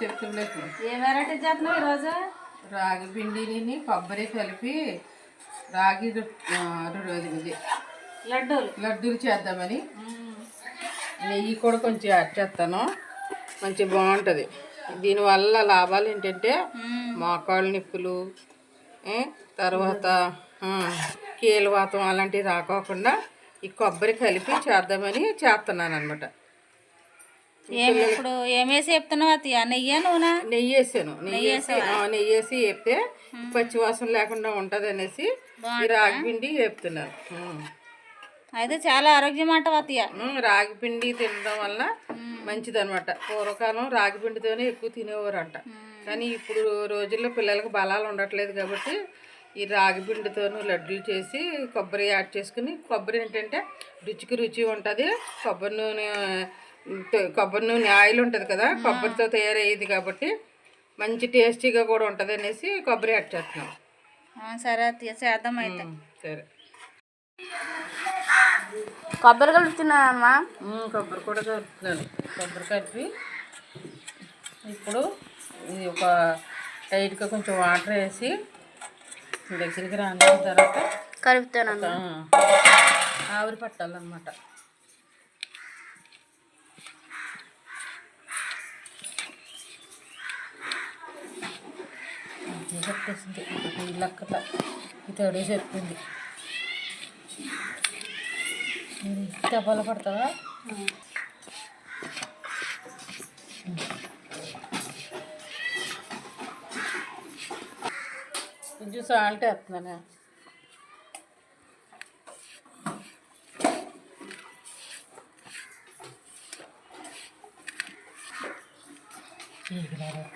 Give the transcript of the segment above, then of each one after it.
చెప్తులేదు ఏ variety చేస్తున్నావు ఈరోజు? రాగి పిండిని కొబ్బరి కలిపి రాగి ఇది. లడ్డూలు. లడ్డూలు చేద్దామని. నెయ్యి కూడా కొంచెం యాడ్ చేస్తాను. మంచి బాగుంటుంది. దీనివల్ల లాభాలు ఏంటంటే మోకాళ్ళ నొప్పులు తర్వాత కీలవాతం అలాంటివి రాకోకుండా ఈ కొబ్బరి కలిపి చేద్దామని చేస్తున్నాను అనమాట ఏమి ఇప్పుడు ఏమేసి చెప్తున్నావు అత్తయ్య? నెయ్యి నూనె? నెయ్యి వేసాను నెయ్యి వేసి నెయ్యి వేసి వేపితే పచ్చివాసన లేకుండా ఉంటుంది అనేసి ఈ రాగి పిండి వేపుతున్నాను ఉం. అయితే చాలా ఆరోగ్యం అంట అత్తయ్య. రాగి పిండి తినడం వల్ల మంచిదన్నమాట పూర్వకాలం రాగి పిండితోనే ఎక్కువ తినేవారంట. కానీ ఇప్పుడు రోజుల్లో పిల్లలకు బలాలు ఉండట్లేదు కాబట్టి ఈ రాగి పిండితోనూ లడ్డూలు చేసి కొబ్బరి యాడ్ చేసుకుని కొబ్బరి ఏంటంటే రుచికి రుచి ఉంటుంది. కొబ్బరి నూనె కొబ్బరి నూనె ఆయిల్ ఉంటుంది కదా కొబ్బరితో తయారయ్యేది కాబట్టి మంచి టేస్టీగా కూడా ఉంటుంది అనేసి కొబ్బరి యాడ్ చేస్తున్నాం. సరే చేద్దాం అయితే. సరే. కొబ్బరి కలుపుతున్నానమ్మా. కొబ్బరి కూడా కలుపుతున్నాను. కొబ్బరి కలిపి ఇప్పుడు ఇది ఒక టైట్గా కొంచెం వాటర్ వేసి దగ్గరికి రాని తర్వాత కలుపుతానమ్మా. ఆ, ఆవిరి పట్టాలన్నమాట. ఇది చెప్పేసింది ఈ లక్కత ఇతడే చెప్పింది. డబ్బాలు పడతావా? కొంచెం సాల్ట్ వేస్తున్నాను. ఇవ్వాలి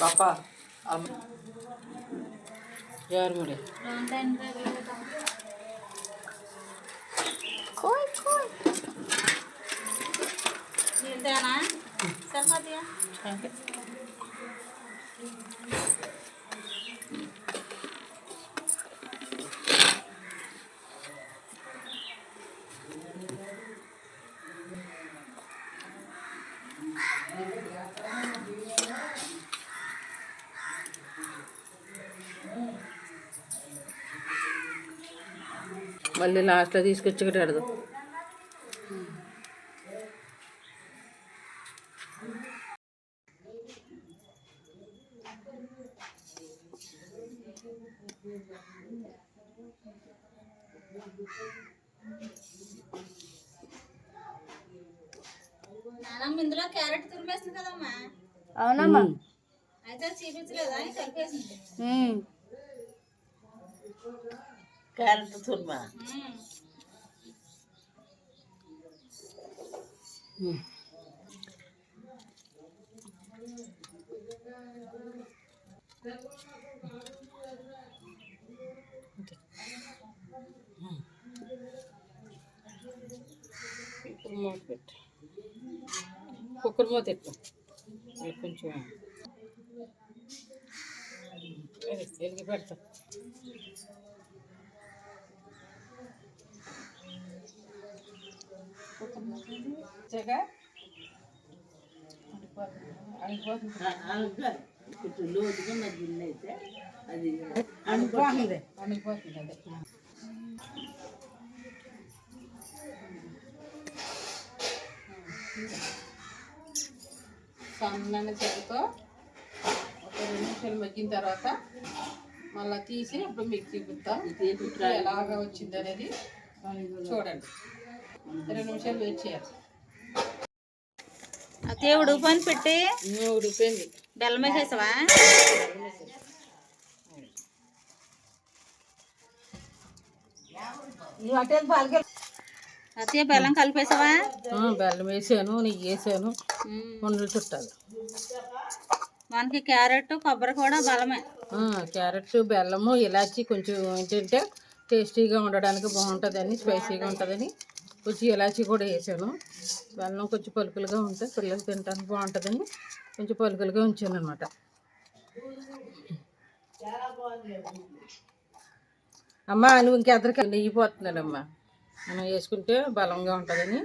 पापा यार मुड़े। खोई खोई देना सफ़ा दिया। మళ్ళీ లాస్ట్లో తీసుకొచ్చి నానమ్మ ఇందులో క్యారెట్ తురిమేస్తుంది కదమ్మా? అవునమ్మా. అయితే చూపించలేదా? అని కలిపేసింది. క్యారెట్ తుర్మా కుక్కర్ మూత పెట్టు కుక్కర్ మూత పెట్టు ఇది కొంచెం అది వెలిగి పెడతా ఉన్న గిన్నె అయితే అది సన్నని ఒక రెండు నిమిషాలు మగ్గిన తర్వాత మళ్ళీ తీసి అప్పుడు మీకు చూపిస్తా. ఇప్పుడు ఎలాగా వచ్చింది అనేది చూడండి. రెండు నిమిషాలు వెయిట్ చేయాలి. అత్తయ్య ఉడుకుని పెట్టి ఉడిపోయింది బెల్లం వేసేసావా? అత్తయ్య బెల్లం కలిపేసావా? బెల్లం వేసాను నెయ్యి వేసాను. వండలు చుట్టాలి. మనకి క్యారెట్ కొబ్బరి కూడా బలమే. ఆ, క్యారెట్ బెల్లము ఇలాచి కొంచెం ఏంటంటే టేస్టీగా ఉండడానికి బాగుంటుందని స్పైసీగా ఉంటుందని. కొంచెం ఇలాచి కూడా వేసాను. బెల్లం కొంచెం పలుకులుగా ఉంటే పిల్లలు తినడానికి బాగుంటుందని కొంచెం పలుకులుగా ఉంచాను అనమాట అమ్మా నువ్వు ఇంకెద్దరికి నెయ్యి పోతున్నాడమ్మా. మనం వేసుకుంటే బలంగా ఉంటుందని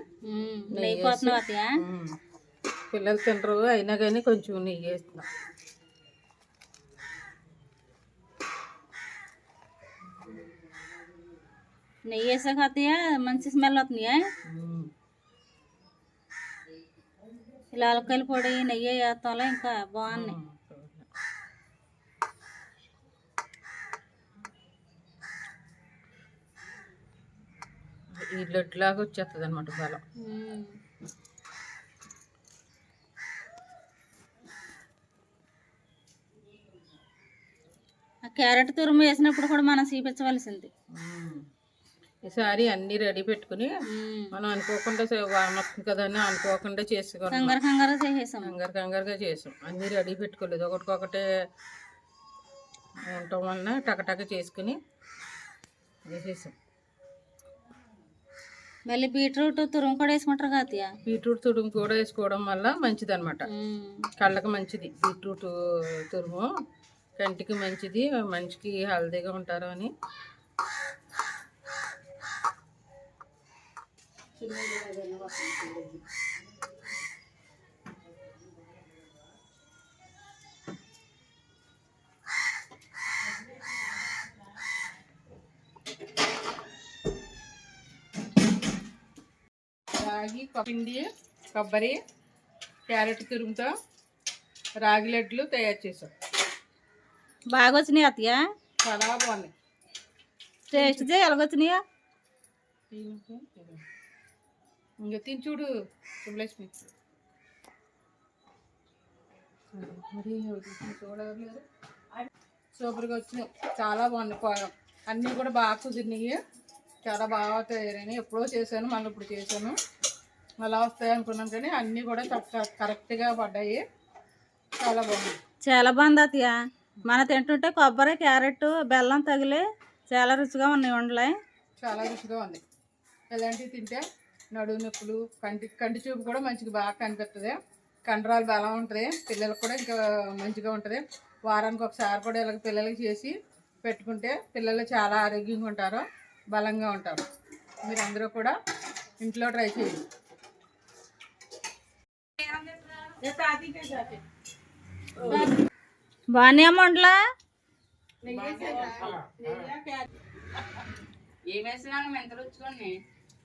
నెయ్యి. పిల్లలు తినరు అయినా కానీ కొంచెం నెయ్యి వేస్తున్నాం. నెయ్యి వేసాక అత్తయ్య మంచి స్మెల్ వస్తున్నాయా. ఇలా అలకాయల పొడి నెయ్యి వేస్తాంలో ఇంకా బాగున్నాయి ఈ లడ్డులాగా వచ్చేస్తుంది అనమాట బలం క్యారెట్ తురుము వేసినప్పుడు కూడా మనం చూపించవలసింది. ఈసారి అన్నీ రెడీ పెట్టుకుని. మనం అనుకోకుండా వస్తుంది కదా అని అనుకోకుండా చేసుకున్నాం కంగారు కంగారు చేసేసాం. కంగారు కంగారుగా చేసాం. అన్నీ రెడీ పెట్టుకోలేదు. ఒకటికొకటే ఉండటం వలన టకటక చేసుకుని వేసేసాం మళ్ళీ బీట్రూట్ తురుము కూడా వేసుకుంటారు కదా బీట్రూట్ తురుము కూడా వేసుకోవడం వల్ల మంచిదన్నమాట. మ్మ్. కళ్ళకి మంచిది. బీట్రూట్ తురుము కంటికి మంచిది. మనిషికి హెల్తీగా ఉంటారు అని. రాగి పిండి కొబ్బరి క్యారెట్ తురుముతో రాగి లడ్లు తయారు చేసాం బాగా వచ్చినాయి అత్తయ్య? చాలా బాగున్నాయి. టేస్ట్ ఎలాగొచ్చినాయా? ఇంకా తిని చూడు శుభలక్ష్మి చూడలేదు సూపర్గా వచ్చినాయి. చాలా పో- అన్నీ కూడా బాగా కుదిరినాయి. చాలా బాగా తయారైనాయి. ఎప్పుడో చేశాను మళ్ళీ ఇప్పుడు చేశాను. అలా వస్తాయి అనుకున్నాను కానీ అన్నీ కూడా చక్క కరెక్ట్గా పడ్డాయి. చాలా బాగుంది చాలా బాగుంది అత్తయ్య. మన తింటుంటే కొబ్బరి క్యారెట్ బెల్లం తగిలి చాలా రుచిగా ఉన్నాయి వండలే చాలా రుచిగా ఉంది ఇలాంటివి తింటే నడుము నొప్పులు కంటి కంటి చూపు కూడా మంచిగా బాగా కనిపిస్తుంది కండరాలు బలం ఉంటుంది. పిల్లలకు కూడా ఇంకా మంచిగా ఉంటుంది. వారానికి ఒకసారి కూడా ఇలాగ పిల్లలకి చేసి పెట్టుకుంటే పిల్లలు చాలా ఆరోగ్యంగా ఉంటారు బలంగా ఉంటారు. మీరు అందరూ కూడా ఇంట్లో ట్రై చేయండి. బాగానే వండలా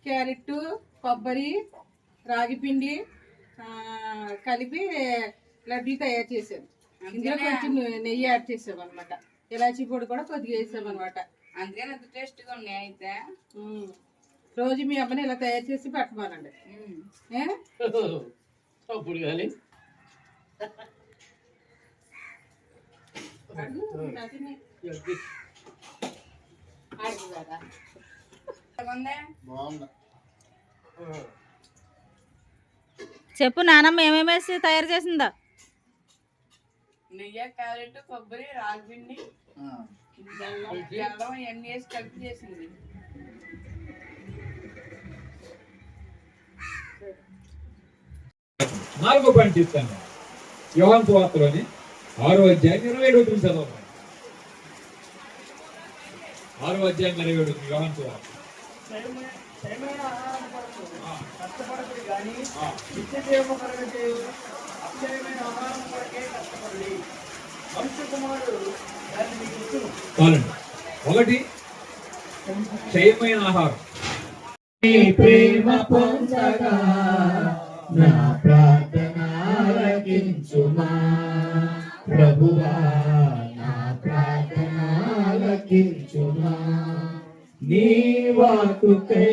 క్యారెట్ కొబ్బరి రాగి పిండి ఆ, కలిపి లడ్డూలు తయారు చేసాం ఇందులో కొంచెం నెయ్యి యాడ్ చేసాం అనమాట ఇలాచీ పొడి కూడా కొద్దిగా వేసాం అనమాట అందుకని అంత టేస్ట్గా ఉన్నాయి అయితే. రోజు మీ అమ్మని ఇలా తయారు చేసి పెట్టమానండి. ఏ? అడుగు కదా. చెప్పు నానమ్మ ఏమేమి వేసి తయారు చేసిందా? నెయ్యి క్యారెట్ కొబ్బరి రాగిపిండి బెల్లం బెల్లం ఇవన్నీ వేసి కలిపి చేసింది. నాలుగో పాయింట్ చెప్తాను. యోహాన్ వార్తలోని ఆరో అధ్యాయం ఇరవై ఏడు చదవాలి ఆరో అధ్యాయం ఇరవై ఏడు యోహాన్ వార్త మనుష్య కుమారుడు దాన్ని మీకు ఇచ్చును. చాలండి. ఒకటి క్షయమైన ఆహారం. నీ ప్రేమ పొందగా నా ప్రార్థన ఆలకించుమా ప్రభువా నా ప్రార్థన ఆలకించుమా నీ வாழ்த்துக்கை